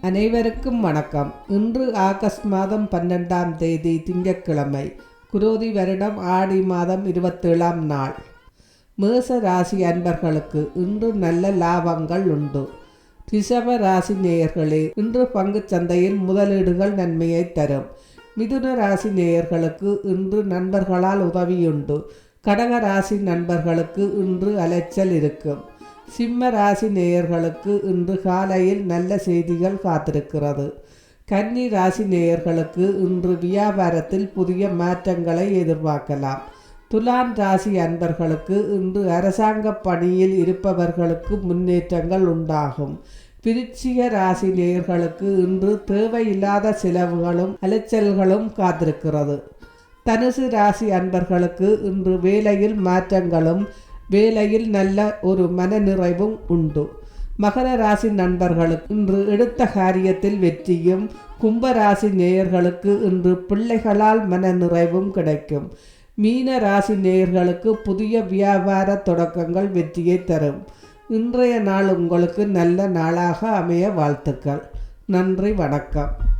அனைவருக்கும் வணக்கம். இன்று ஆகஸ்ட் மாதம் பன்னெண்டாம் தேதி திங்கட்கிழமை குரோதி வருடம் ஆடி மாதம் இருபத்தேழாம் நாள். மேச ராசி அன்பர்களுக்கு இன்று நல்ல லாபங்கள் உண்டு. ரிஷப ராசி நேயர்களே இன்று பங்குச் சந்தையில் முதலீடுகள் நன்மையை தரும். மிதுன ராசி நேயர்களுக்கு இன்று நண்பர்களால் உதவியுண்டு. கடக ராசி நண்பர்களுக்கு இன்று அலைச்சல் இருக்கும். சிம்ம ராசி நேயர்களுக்கு இன்று காலையில் நல்ல செய்திகள் காத்திருக்கிறது. கன்னி ராசி நேயர்களுக்கு இன்று வியாபாரத்தில் புதிய மாற்றங்களை எதிர்பார்க்கலாம். துலாம் ராசி அன்பர்களுக்கு இன்று அரசாங்க பணியில் இருப்பவர்களுக்கு முன்னேற்றங்கள் உண்டாகும். விருச்சிக ராசி நேயர்களுக்கு இன்று தேவையில்லாத செலவுகளும் அலைச்சல்களும் காத்திருக்கிறது. தனுசு ராசி அன்பர்களுக்கு இன்று வேலையில் மாற்றங்களும் வேலையில் நல்ல ஒரு மனநிறைவும் உண்டு. மகர ராசி நண்பர்களுக்கு இன்று எடுத்த காரியத்தில் வெற்றியும் கும்பராசி நேயர்களுக்கு இன்று பிள்ளைகளால் மனநிறைவும் கிடைக்கும். மீன ராசி நேயர்களுக்கு புதிய வியாபார தொடக்கங்கள் வெற்றியை தரும். இன்றைய நாள் உங்களுக்கு நல்ல நாளாக அமைய வாழ்த்துக்கள். நன்றி வணக்கம்.